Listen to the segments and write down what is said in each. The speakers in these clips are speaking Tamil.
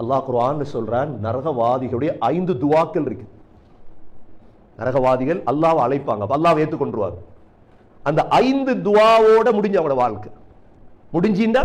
அல்லாஹ் குர்ஆன் சொல்றான் நரகவாதிகளுடைய ஐந்து துவாக்கள் இருக்கு நரகவாதிகள் அல்லாஹ்வை அழைப்பாங்க அப்ப அல்லாஹ் ஏற்றுக்கொண்டுருவார் அந்த ஐந்து துவாவோட முடிஞ்ச அவங்களோட வாழ்க்கை முடிஞ்சின்றா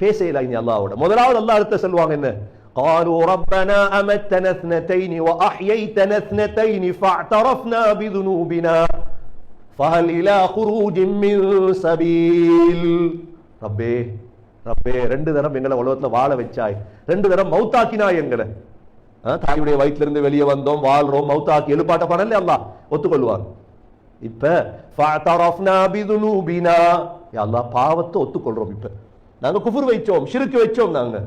பேசல இனி அல்லாஹ்வோட முதலாவது அல்லாஹ் அடுத்த சொல்லுவாங்க என்ன قالوا ربنا أمتنا اثنتين وأحييتنا اثنتين فاعترفنا بذنوبنا فهل إلى خروج من سبيل ரப்பே ரப்பே ரெண்டு தரம் எங்களை உலகத்துல வாழ வச்சாய். ரெண்டு தரம் மௌத்தாக்கினாய் எங்களை. தாயுடைய வயிற்றிலிருந்து வெளியே வந்தோம் வாழ்றோம். மௌத்தாக்கி எழுப்பாட்ட பண்ணல அல்லா? ஒத்துக்கொள்வாங்க இப்ப ஃபஅதரஃப்னா யா பாவத்தை ஒத்துக்கொள்றோம் இப்ப. நாங்க குஃபுர் வைச்சோம் சிறுக்கு வைச்சோம் நாங்க.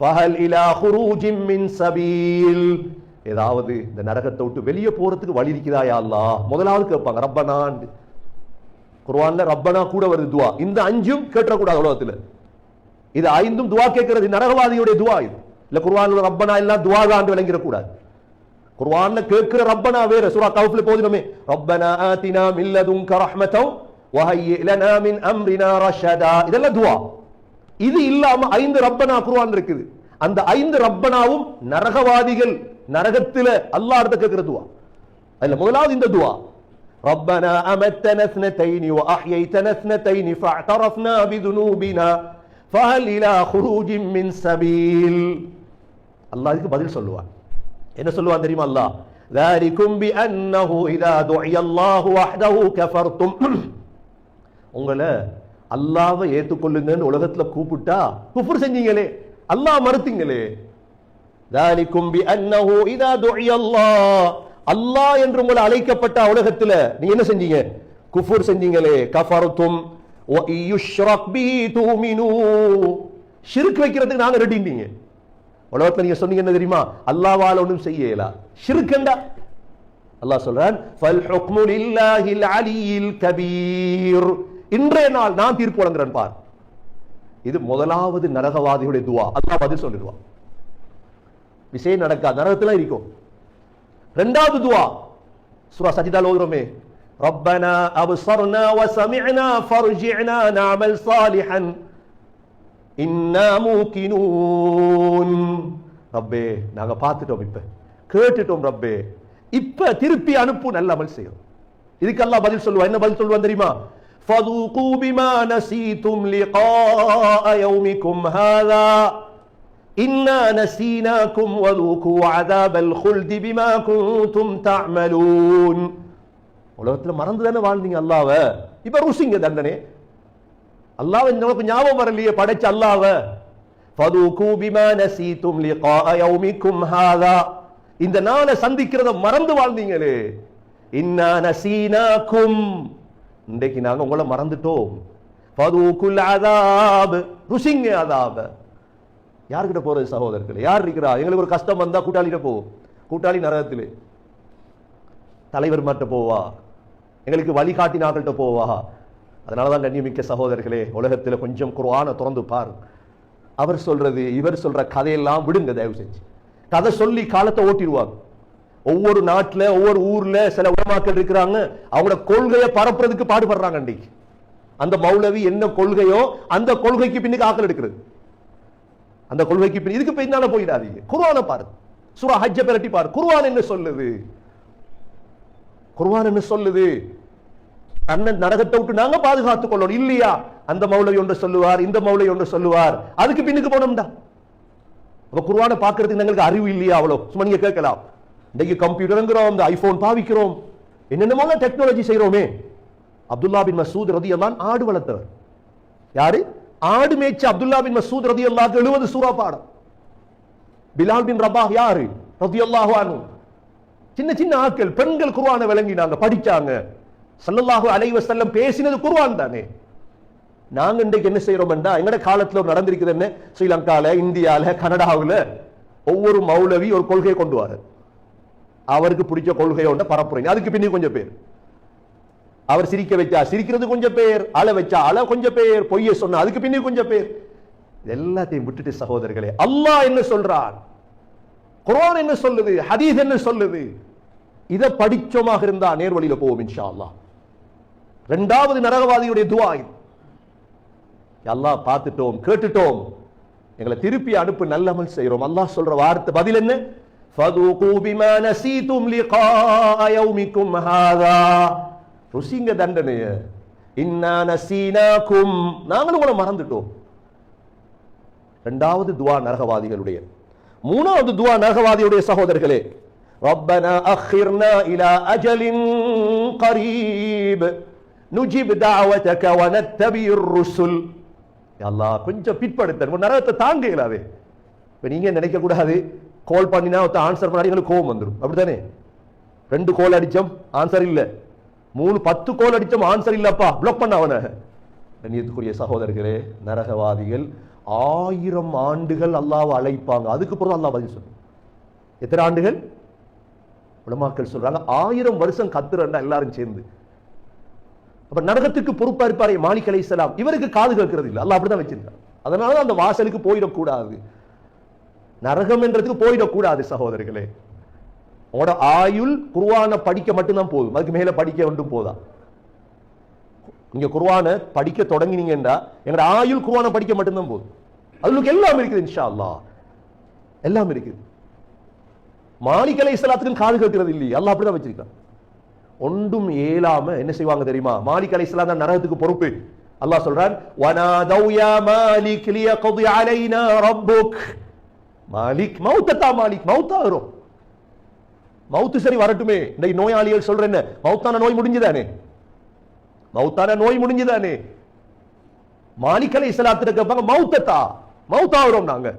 ஃபஹல் இலா குரூஜின் மின் சபீல். ஏதாவது இந்த நரகத்தை விட்டு வெளியே போறதுக்கு வழி இருக்குதா யா அல்லாஹ் முதலாவது கேட்பாங்க ரப்பனான் குர்வான்ல ரப்பனா கூட வருது துவா. இந்த அஞ்சும் கேட்டக்கூடாது உலகத்தில். இது ஐந்தும் துவா கேட்கிறது நரகவாதியுடைய துவா இது. இல்ல குர்வான்ல ரப்பனா எல்லாம் துவா தான் விளங்கிடக்கூடாது. குர்வான்ல கேட்கிற ரப்பனா வேற. சூரா கவுஃப்ல போதினமே ரப்பனா ஆதினா மில்லதும் லதுன்க ரஹ்மத்தம் வஹய்யி லனா மின் அம்ரினா ரஷதா. இதெல்லாம் துவா. இது இல்லாம ஐந்து ரப்பனா குர்வான் இருக்குது. அந்த ஐந்து ரப்பனாவும் நரகவாதிகள் நரகத்தில் அல்லாஹ் கேட்கிற துவா. அதுல முதலாவது இந்த துவா. ربنا أمتنا اثنتين وأحييتنا اثنتين فاعترفنا بذنوبنا فهل إلى خروج من سبيل அல்லாஹ் இதுக்கு பதில் சொல்லுவான் என்ன சொல்லுவான் தெரியுமா அல்லாஹ் ذلكم بأنه إذا دعي الله وحده كفرتم உங்களை அல்லாஹ்வை ஏத்துக்கொள்ளுங்கன்னு உலகத்துல கூப்பிட்டா குஃபர் செஞ்சீங்களே அல்லாஹ் மறுத்தீங்களே ذلكم بأنه إذا دعي الله அல்லாஹ் என்று உங்களை அழைக்கப்பட்ட உலகத்துல நீங்க என்ன செஞ்சீங்க? குஃபூர் செஞ்சீங்களே கஃபர்தும் வ ஷிர்க் வைக்கிறதுக்கு நாங்க ரெடிங்க உலகத்துல நீங்க சொன்னீங்க என்ன தெரியுமா? அல்லாஹ்வால ஒன்னும் செய்யலா. ஷிர்க்கண்டா அல்லாஹ் சொல்றான் ஃபல் ஹுக்மு லில்லாஹில் அலியில் கபீர். இன்றைய நாள் நான் தீர்ப்பு வழங்குறேன் பார். இது முதலாவது நரகவாதியுடைய துவா. அல்லாஹ் பதில் சொல்லிடுவான். விஷயம் நடக்காது. நரகத்துல இருக்கும். ரெண்டாவது துவா சூரா சஜிதால ஓதுறோமே ربنا أبصرنا وسمعنا فارجعنا نعمل صالحا إنا موقنون ரப்பே நாங்க பார்த்துட்டோம் இப்ப கேட்டுட்டோம் ரப்பே இப்ப திருப்பி அனுப்பு நல்ல அமல் செய்யும் இதுக்கு அல்லாஹ் பதில் சொல்லுவா என்ன பதில் சொல்லுவான் தெரியுமா فذوقوا بما نسيتم لقاء يومكم هذا இன்னா நசீனாக்கும் வதூக்கு அதாபல் ஹுல்தி பிமா குந்தும் தாமலூன் உலகத்தில் மறந்து தானே வாழ்ந்தீங்க அல்லாவ? இப்ப ருசிங்க தண்டனை அல்லாவை நமக்கு ஞாபகம் வரலையே படைச்ச அல்லாவ. ஃபதூக்கு பிமா நசீத்தும் லிகா யௌமிக்கும் ஹாதா இந்த நாளை சந்திக்கிறத மறந்து வாழ்ந்தீங்களே. இன்ன நசீனாக்கும் இன்றைக்கு நாங்கள் உங்களை மறந்துட்டோம். ஃபதூக்குல் அதாப் ருசிங்க அதாப யார்கிட்ட போறது சகோதரர்கள்? யார் இருக்கிறா? எங்களுக்கு ஒரு கஷ்டம் வந்தா கூட்டாளிகிட்ட போவோம் கூட்டாளி நரகத்தில். தலைவர் மாட்ட போவா. எங்களுக்கு வழிகாட்டினார்கள்ட்ட போவா. அதனாலதான் கண்ணியமிக்க சகோதரர்களே உலகத்துல கொஞ்சம் குருவான திறந்து பாரு. அவர் சொல்றது இவர் சொல்ற கதையெல்லாம் விடுங்க தயவு செஞ்சு. கதை சொல்லி காலத்தை ஓட்டிடுவாங்க. ஒவ்வொரு நாட்டுல ஒவ்வொரு ஊர்ல சில உலமாக்கள் இருக்கிறாங்க. அவங்களோட கொள்கையை பரப்புறதுக்கு பாடுபடுறாங்க அன்றைக்கு. அந்த மௌலவி என்ன கொள்கையோ அந்த கொள்கைக்கு பின்னுக்கு ஆக்கள் எடுக்கிறது. அந்த கொள்கைக்கு பின் இதுக்கு பின்னால போயிடாதீங்க. குர்ஆனை பாரு. சுரா ஹஜ்ஜ பிரட்டி பாரு. குர்வான் என்ன சொல்லுது? குர்வான் என்ன சொல்லுது? அண்ணன் நரகத்தை விட்டு நாங்க பாதுகாத்துக் கொள்ளணும். இல்லையா? அந்த மௌலவி ஒன்று சொல்லுவார் இந்த மௌலவி ஒன்று சொல்லுவார். அதுக்கு பின்னுக்கு போனோம்டா அப்ப குர்ஆனை பாக்குறதுக்கு எங்களுக்கு அறிவு இல்லையா அவ்வளோ? சும்மா நீங்க கேட்கலாம். இன்னைக்கு கம்ப்யூட்டருங்கிறோம் இந்த ஐபோன் பாவிக்கிறோம். என்னென்னமோ டெக்னாலஜி செய்யறோமே அப்துல்லா பின் மசூத் ரதி ஆடு வளர்த்தவர். யாரு? ஆடு மேய்ச்ச அப்துல்லா பின் மசூத் ரதி அல்லாஹ் எழுபது சூறா பாடம். பிலால் பின் ரபாஹ் யாரு? ரதி அல்லாஹு சின்ன சின்ன ஆட்கள் பெண்கள் குர்ஆனை விளங்கினாங்க படிச்சாங்க. சல்லல்லாஹு அலைவ செல்லம் பேசினது குர்ஆன் தானே. நாங்க இன்றைக்கு என்ன செய்யறோம்டா எங்கட காலத்துல நடந்திருக்குது என்ன? ஸ்ரீலங்கால இந்தியால கனடாவுல ஒவ்வொரு மௌலவி ஒரு கொள்கையை கொண்டு வர அவருக்கு பிடிச்ச கொள்கையோட பரப்புறீங்க அதுக்கு பின்னி கொஞ்சம் பேர். அவர் சிரிக்க வச்சா சிரிக்கிறது கொஞ்சம் பேர் அழ வச்சா அழ கொஞ்சம் பேர் பொய்ய சொன்னா அதுக்கு பின்னி கொஞ்சம் பேர் இது எல்லாத்தையும் விட்டுட்டு சகோதரர்களே அல்லாஹ் என்ன சொல்றான் குர்ஆன் என்ன சொல்லுது ஹதீஸ் என்ன சொல்லுது இதை படிச்சோமாக இருந்தா நேர்வழியில போவோம் இன்ஷா அல்லாஹ் ரெண்டாவது நரகவாதியுடைய துவா இது அல்லாஹ் பார்த்துட்டோம் கேட்டுட்டோம் எங்களை திருப்பி அனுப்பு நல்லமல் செய்றோம் அல்லாஹ் சொல்ற வார்த்தை பதில் என்ன فذوقوا بما نسيتم لقاء يومكم هذا ருசிங்க தண்டனைய. இன்னானசீனாக்கும் நாங்களும் உங்களை மறந்துட்டோம். ரெண்டாவது துவா நரகவாதிகளுடைய. மூணாவது துவா நரகவாதியுடைய சகோதரர்களே ரப்பனா அஹிர்னா இலா அஜலின் கரீப். நுஜிப் தாவதக வனத்தபியுர் ருசுல். அல்லா கொஞ்சம் பிற்படுத்த நரகத்தை தாங்குங்களாவே இப்போ நீங்க நினைக்க கூடாது. கால் பண்ணினா ஒருத்த ஆன்சர் பண்ணாடி எங்களுக்கு கோவம் வந்துடும் அப்படித்தானே? ரெண்டு கோல் அடிச்சோம் ஆன்சர் இல்லை. மூணு பத்து கோல் அடித்தோம் ஆன்சர் இல்லப்பா. பிளாக் பண்ண அவனை. கண்ணியத்துக்குரிய சகோதரர்களே நரகவாதிகள் ஆயிரம் ஆண்டுகள் அல்லாவை அழைப்பாங்க. அதுக்கு பிறகு அல்லா பதில் சொல்லும். எத்தனை ஆண்டுகள்? உலமாக்கள் சொல்றாங்க ஆயிரம் வருஷம் கத்துறா எல்லாரும் சேர்ந்து. அப்ப நரகத்துக்கு பொறுப்பா இருப்பாரே மாலிக் இஸ்லாம் இவருக்கு காது கேட்கறது இல்லை. அல்ல அப்படிதான் வச்சிருந்தான் அதனால அந்த வாசலுக்கு போயிடக்கூடாது. நரகம் என்றதுக்கு போயிடக்கூடாது சகோதரர்களே. உங்களோட ஆயுள் குருவானை படிக்க மட்டும்தான் போதும். அதுக்கு மேல படிக்க ஒன்றும் போதா? நீங்க குருவானை படிக்க தொடங்கினீங்கன்னா எங்களோட ஆயுள் குருவானை படிக்க மட்டும்தான் போதும். அதுக்கு எல்லாம் இருக்குது இன்ஷா அல்லாஹ் எல்லாம் இருக்குது. மாலிக் இஸ்லாத்துக்கும் காது கேட்கிறது இல்லையே. அல்லாஹ் அப்படிதான் வச்சிருக்கான். ஒன்றும் ஏலாம என்ன செய்வாங்க தெரியுமா? மாலிக் இஸ்லாம் தான் நரகத்துக்கு பொறுப்பு. அல்லாஹ் சொல்றான் வனாதௌ யா மாலிக் லியக்தி அலைனா ரப்புக். மாலிக் மௌத்ததா மாலிக் மௌத்தா மவுத்து மௌத்து சரி வரட்டுமே. இன்னைக்கு நோயாளிகள் சொல்ற என்ன மௌத்தான நோய் முடிஞ்சுதானே? மவுத்தான நோய் முடிஞ்சுதானே? மாலிக்கலை அலைஹிஸ்ஸலாத்து கேட்பாங்க மௌத்தத்தா மௌத்தா வரும் நாங்க.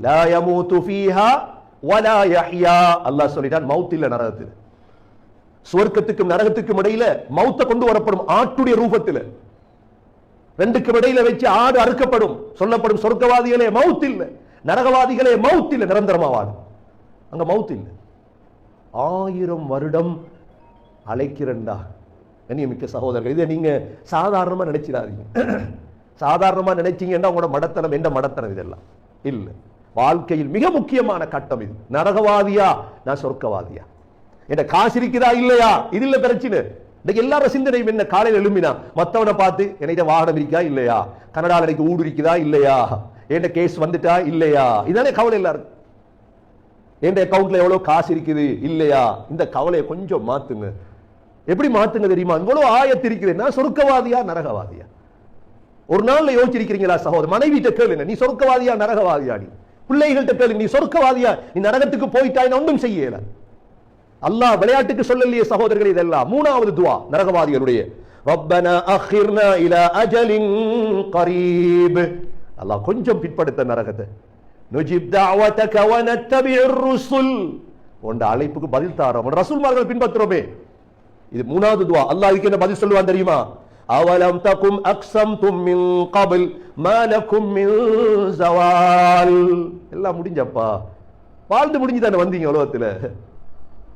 லா யமூது ஃபீஹா வலா யஹ்யா. அல்லாஹ் சொல்லிட்டான் மௌத் இல்ல நரகத்தில். சுவர்க்கத்துக்கும் நரகத்துக்கும் இடையில மௌத்த கொண்டு வரப்படும் ஆட்டுடைய ரூபத்தில். ரெண்டுக்கும் இடையில வச்சு ஆடு அறுக்கப்படும். சொல்லப்படும் சொர்க்கவாதிகளே மவுத் இல்ல. நரகவாதிகளே மவுத் இல்ல. நிரந்தரமா வாழும் அங்க மவுத் இல்ல. ஆயிரம் வருடம் அழைக்கிறண்டா. கண்ணியமிக்க சகோதரர்கள் இதை நீங்க சாதாரணமா நினைச்சிடாதீங்க. சாதாரணமா நினைச்சீங்கன்னா உங்களோட மடத்தனம் எந்த மடத்தனம் இதெல்லாம்? இல்ல. வாழ்க்கையில் மிக முக்கியமான கட்டம் இது. நரகவாதியா? நான் சொர்க்கவாதியா? என்ன காசு இருக்குதா? இல்லையா? இது இல்லை பிரச்சனை. இன்னைக்கு எல்லாரும் சிந்தனையும் என்ன? காலையில் எழும்பினா மற்றவனை பார்த்து என்கிட்ட வாகனம் இருக்கா? இல்லையா? கனடால எனக்கு ஊடு இருக்குதா? இல்லையா? என்கிட்ட கேஸ் வந்துட்டா? இல்லையா? இதானே கவலை எல்லாருக்கும். என் அக்கௌண்ட்ல எவ்வளவு காசு இருக்குது? இல்லையா? இந்த கவலையை கொஞ்சம் மாத்துங்க. எப்படி மாத்துங்க தெரியுமா? இவ்வளவு ஆயத்து இருக்குது. நரகவாதியா? ஒரு நாள்ல யோசிச்சிருக்கிறீங்களா சகோதரர்? மனைவிட்ட கேளுங்க நீ சொருக்கவாதியா? நரகவாதியா நீ? பிள்ளைகள்கிட்ட கேளு நீ சொருக்கவாதியா? நீ நரகத்துக்கு போயிட்டாய் ஒன்றும் செய்யல. அல்லாஹ் விளையாட்டுக்கு சொல்லலையே சகோதரர்கள் இதெல்லாம். மூணாவது துவா நரகவாதிகளுடைய. ரப்பனா அஹிர்னா இலா அஜலின் கரீப். அல்லாஹ் கொஞ்சம் பிற்படுத்த நரகத்தை. நுஜிப் தஅவதக வ ருசுல் உண்ட அழைப்புக்கு பதில் தாரோம். ரசூல்மார்கள் பின்பற்றுறோமே. இது மூணாவது துவா. அல்லாஹ் இதுக்கு என்ன பதில் சொல்லுவான் தெரியுமா? அவலம் அக்ஸம் அக்ஸம்தும் மின் கபில் மலக்கும் லகும் மின் ஜவால். எல்லாம் முடிஞ்சப்பா. வாழ்ந்து முடிஞ்சு தானே வந்தீங்க உலகத்தில்.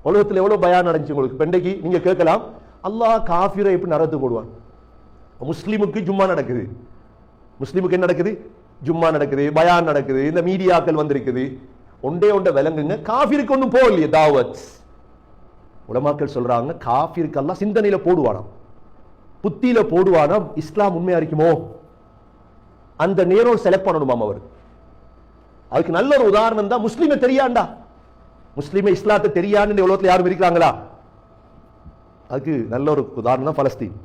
உலகத்தில் எவ்வளோ பயம் நடந்துச்சு உங்களுக்கு? பெண்டைக்கு நீங்கள் கேட்கலாம் அல்லாஹ் காஃபிரை எப்படி நரத்து போடுவான் முஸ்லீமுக்கு ஜும்மா நடக்குது. முஸ்லீமுக்கு என்ன நடக்குது? ஜும்மா நடக்குது பயான் நடக்குது இந்த மீடியாக்கள் வந்திருக்குது. ஒன்றே ஒன்றை விளங்குங்க காஃபிருக்கு ஒன்றும் போகலையே தாவத். உலமாக்கள் சொல்றாங்க காஃபிருக்கு எல்லாம் சிந்தனையில போடுவானாம். புத்தியில போடுவானாம் இஸ்லாம் உண்மையா இருக்குமோ? அந்த நேரம் செலக்ட் பண்ணணுமாம் அவர். அதுக்கு நல்ல ஒரு உதாரணம் தான் முஸ்லீமை தெரியாண்டா. முஸ்லீமை இஸ்லாத்தை தெரியான்னு உலகத்தில் யாரும் இருக்கிறாங்களா? அதுக்கு நல்ல ஒரு உதாரணம் தான் பலஸ்தீன்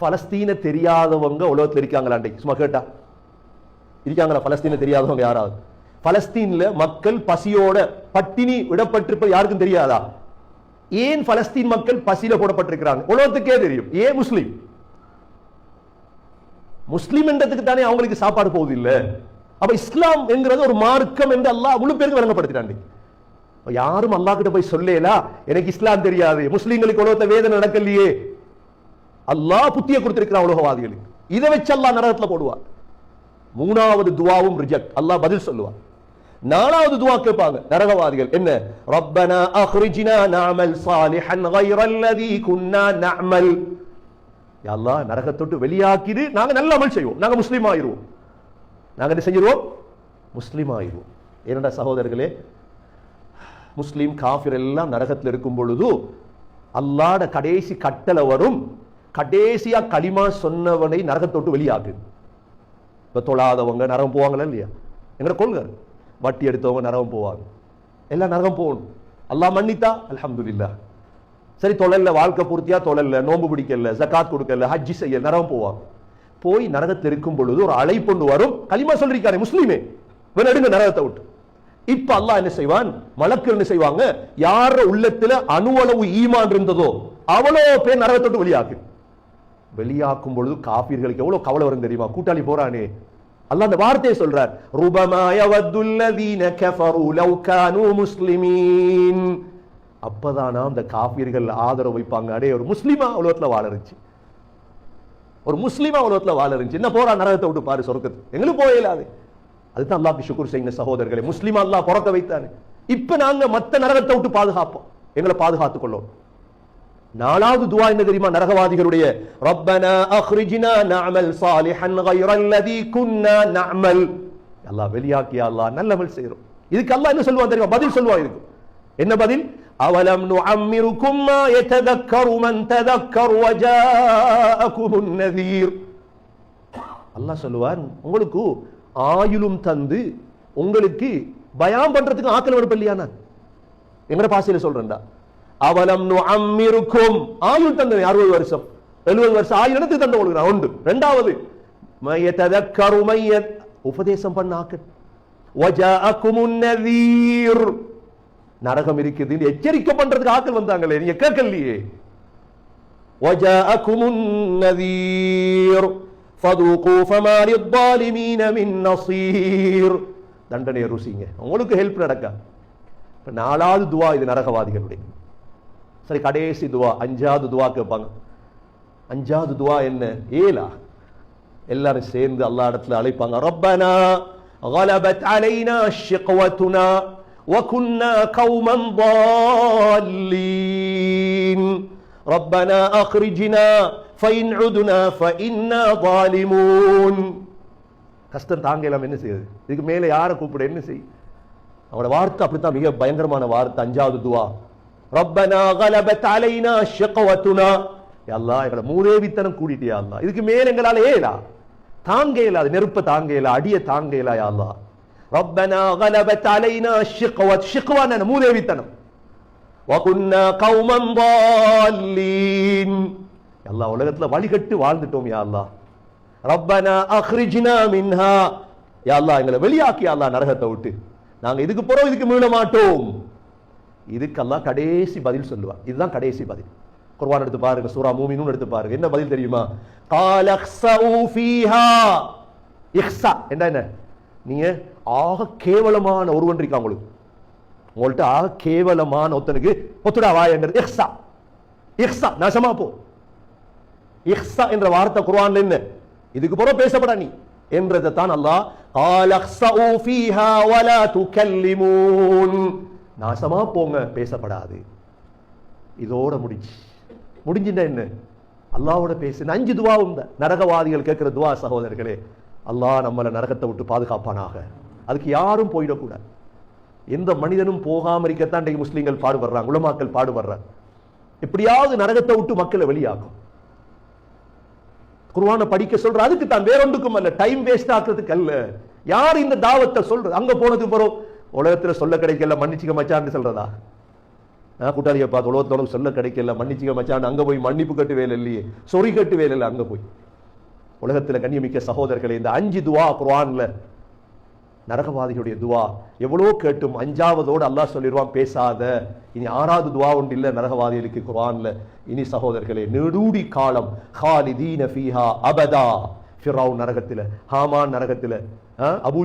பலஸ்தீனை தெரியாதவங்க உலகத்தில் இருக்காங்களா அன்றைக்கு? சும்மா கேட்டா. இருக்காங்களா பலஸ்தீன தெரியாதவங்க யாராவது? பலஸ்தீன்ல மக்கள் பசியோட பட்டினி விடப்பட்டிருப்பது யாருக்கும் தெரியாதா? ஏன் பலஸ்தீன் மக்கள் பசியில போடப்பட்டிருக்கிறாங்க? உலகத்துக்கே தெரியும். ஏன் முஸ்லீம்? முஸ்லீம் என்றதுக்கு தானே அவங்களுக்கு சாப்பாடு போகுது இல்ல அப்ப இஸ்லாம் என்கிறது ஒரு மார்க்கம் என்று அல்லாஹ் முழு பேருக்கு வழங்கப்படுத்தினாண்டி யாரும் அல்லாஹ் கிட்ட போய் சொல்லலா எனக்கு இஸ்லாம் தெரியாது. முஸ்லீம்களுக்கு உலகத்தை வேதனை நடக்கலையே. அல்லாஹ் புத்திய கொடுத்திருக்கிறான் உலகவாதிகளுக்கு. இதை வச்சு அல்லாஹ் நரகத்துல போடுவார் மூணாவது துவாவும் ரிஜெக்ட் அல்லாஹ் பதில் சொல்லுவான். நாலாவது துவா கேட்பாங்க. நரகவாதிகள். என்ன? ரப்பனா அஹ்ரிஜினா நாமல் சாலிஹன் கைரல்லதி குன்னா நாமல் அல்லாஹ் நரகத்தொட்டு வெளியாக்கிது நாங்க நல்ல அமல் செய்வோம். நாங்க முஸ்லீம் ஆயிருவோம். நாங்க என்ன செஞ்சிருவோம்? முஸ்லீம் ஆயிடுவோம் என்னடா சகோதரர்களே? முஸ்லீம் காஃபிர் எல்லாம் நரகத்தில் இருக்கும் பொழுது அல்லாட கடைசி கட்டளை வரும். கடைசியா களிமா சொன்னவனை நரகத்தொட்டு வெளியாகுது இப்போ தொழாதவங்க நரகம் போவாங்களா இல்லையா? எங்கட கொள்கை. வட்டி எடுத்தவங்க நரகம் போவாங்க. எல்லாம் நரகம் போகணும். அல்லா மன்னித்தா? அலமதுல்லா சரி தொழல்ல வாழ்க்கை பூர்த்தியா? தொழல்ல. நோம்பு பிடிக்கல ஜகாத் கொடுக்கல ஹஜ்ஜி செய்ய நரகம் போவாங்க. போய் நரகத்தில் இருக்கும் பொழுது ஒரு அழைப்பொண்டு வரும். களிமா சொல்லிருக்காரு முஸ்லீமே. இவன் எடுங்க நரகத்தை விட்டு. இப்ப அல்லாஹ் என்ன செய்வான்? மலக்கு என்ன செய்வாங்க? யார உள்ளத்துல அணுவளவு ஈமான் இருந்ததோ அவ்வளோ பேர் நரகத்தை விட்டு வெளியாக்கு. வெளியாக்கும் பொழுது காப்பீர்களுக்கு எவ்வளவு கவலை வரும் தெரியுமா? கூட்டாளி போறானே. அல்ல அந்த வார்த்தையை சொல்றார். ரூபமா கஃபரு லவ் கானூ முஸ்லிமீன். அப்பதானா அந்த காப்பீர்கள் ஆதரவு வைப்பாங்க. அடே ஒரு முஸ்லிமா உலகத்துல வாழ இருந்துச்சு ஒரு முஸ்லிமா உலகத்துல வாழ இருந்துச்சு என்ன போறா நரகத்தை விட்டு பாரு சொர்க்கத்து எங்களுக்கு போயிடாது அதுதான் அல்லாஹ் ஷுக்குர் செய்யுங்க சகோதரர்களே முஸ்லிமா அல்லாஹ் பிறக்க வைத்தாரு. இப்ப நாங்க மத்த நரகத்தை விட்டு பாதுகாப்போம். எங்களை பாதுகாத்துக் கொள்ளோம். நாலாவது துவா என்ன தெரியுமா? நரகவாதிகளுடைய ரப்பனா அஹ்ரிஜினா நஅமல் சாலிஹன் கைரல்லதி குன்னா நஅமல். அல்லாஹ் வெளியாக்கியா அல்லாஹ் நல்லமல் செய்றோம் இதுக்கு அல்லாஹ் என்ன சொல்லுவான் தெரியுமா? பதில் சொல்லுவான் இதுக்கு. என்ன பதில்? அவலம் நுஅம்மிருக்கும் மா யததக்கரு மன் ததக்கர் வஜாஅகுமுன் நதீர். அல்லாஹ் சொல்லுவான் உங்களுக்கு ஆயுளும் தந்து உங்களுக்கு பயம் பண்றதுக்கு ஆக்கல் எடுப்பு இல்லையா நான் எங்கட பாசையில சொல்றேன்டா. அவலம் அம்மிருக்கும் ஆயுள் தந்தனை அறுபது வருஷம்? எழுபது வருஷம் ஆயுள் இடத்துக்கு தந்து கொடுக்கிறான். ஒன்று ரெண்டாவது மையத்ததக்கருமைய உபதேசம் பண்ண ஆக்கள் நரகம் இருக்குது. எச்சரிக்கை பண்றதுக்கு ஆக்கள் வந்தாங்களே. நீங்க கேட்கலையே. தண்டனை ருசிங்க. உங்களுக்கு ஹெல்ப் நடக்கா? நாலாவது துவா இது நரகவாதிகளுடைய. சரி கடைசி துவா அஞ்சாவது துவா கேட்பாங்க அஞ்சாவது துவா என்ன ஏலா எல்லாரும் சேர்ந்து அல்லா இடத்துல அழைப்பாங்க ரப்பனா غلبت علينا شقوتنا وكنا قوما ضالين ربنا أخرجنا فإن عدنا فإنا ظالمون கஷ்டம் தாங்க இல்லாம என்ன செய்யுது இதுக்கு மேல யாரை கூப்பிட என்ன செய் அவனோட வார்த்தை அப்படித்தான் மிக பயங்கரமான வார்த்தை அஞ்சாவது துவா ரப்பனா கலபத் அலைனா ஷகவத்துனா. அல்லா எங்களை மூதேவித்தனம் கூட்டிட்டியா அல்லா இதுக்கு மேல எங்களால ஏலா. தாங்க இயலாது நெருப்பை தாங்க இயலா அடியை தாங்க இயலா அல்லா ரப்பனா கலபத் அலைனா ஷிக்வத் ஷிக்வான மூதேவித்தனம் வகுன்னா கௌமம் வால்லீன் எல்லா உலகத்துல வழிகட்டு வாழ்ந்துட்டோம் யா அல்லா ரப்பனா அஹ்ரிஜினா மின்ஹா. யா எங்களை வெளியாக்கி அல்லா நரகத்தை விட்டு. நாங்க இதுக்கு போறோம் இதுக்கு மீள மாட்டோம். இதுக்கெல்லாம் கடைசி பதில் சொல்லுவான். இதுதான் கடைசி பதில். குர்வான் எடுத்து பாருங்க சூரா மூமினும் எடுத்து பாருங்க. என்ன பதில் தெரியுமா? என்ன என்ன? நீங்க ஆக கேவலமான ஒருவன் இருக்கா உங்களுக்கு? உங்கள்கிட்ட ஆக கேவலமான ஒருத்தனுக்கு ஒத்துடா வா என்றது. இஹ்சா இஹ்சா நாசமா போ. இஹ்சா என்ற வார்த்தை குர்வான்ல என்ன? இதுக்கு பிறகு பேசப்படா நீ. என்றதை தான் அல்லாஹ் நாசமா போங்க பேசப்படாது. இதோட முடிஞ்சு. முடிஞ்சுட்டா என்ன? அல்லாவோட பேசு. அஞ்சு துவாவும் தான் நரகவாதிகள் கேட்குற துவா சகோதரர்களே அல்லாஹ் நம்மளை நரகத்தை விட்டு பாதுகாப்பானாக. அதுக்கு யாரும் போயிடக்கூடாது. எந்த மனிதனும் போகாமல் இருக்கத்தான் இன்றைக்கு முஸ்லீம்கள் பாடுபடுறாங்க உலமாக்கள் பாடுபடுறாங்க. எப்படியாவது நரகத்தை விட்டு மக்களை வெளியாகும் குருவான படிக்க சொல்ற அதுக்கு தான் வேறொன்றுக்கும் அல்ல. டைம் வேஸ்ட் ஆக்குறதுக்கு அல்ல. யார் இந்த தாவத்தை சொல்றது? அங்க போனதுக்கு பிறகு உலகத்துல சொல்ல கிடைக்கல மன்னிச்சுக்க மச்சான்னு சொல்றதா? நான் கூட்டாளியை பார்த்து உலகத்தோட சொல்ல கிடைக்கல மன்னிச்சுக்க மச்சான் அங்க போய் மன்னிப்பு கட்டு வேலை இல்லையே. சொறி கட்டு வேலை இல்லை அங்க போய். உலகத்துல கண்ணியமிக்க சகோதரர்களே இந்த அஞ்சு துவா குரான்ல நரகவாதிகளுடைய துவா எவ்வளோ கேட்டும் அஞ்சாவதோடு அல்லாஹ் சொல்லிடுவான் பேசாத. இனி ஆறாவது துவா ஒன்று இல்லை நரகவாதிகளுக்கு குரான்ல இனி சகோதரர்களே நெடூடி காலம் ஹாலிதீன ஃபீஹா அபதா. ஃபிராவ் நரகத்துல ஹாமான் நரகத்துல அபு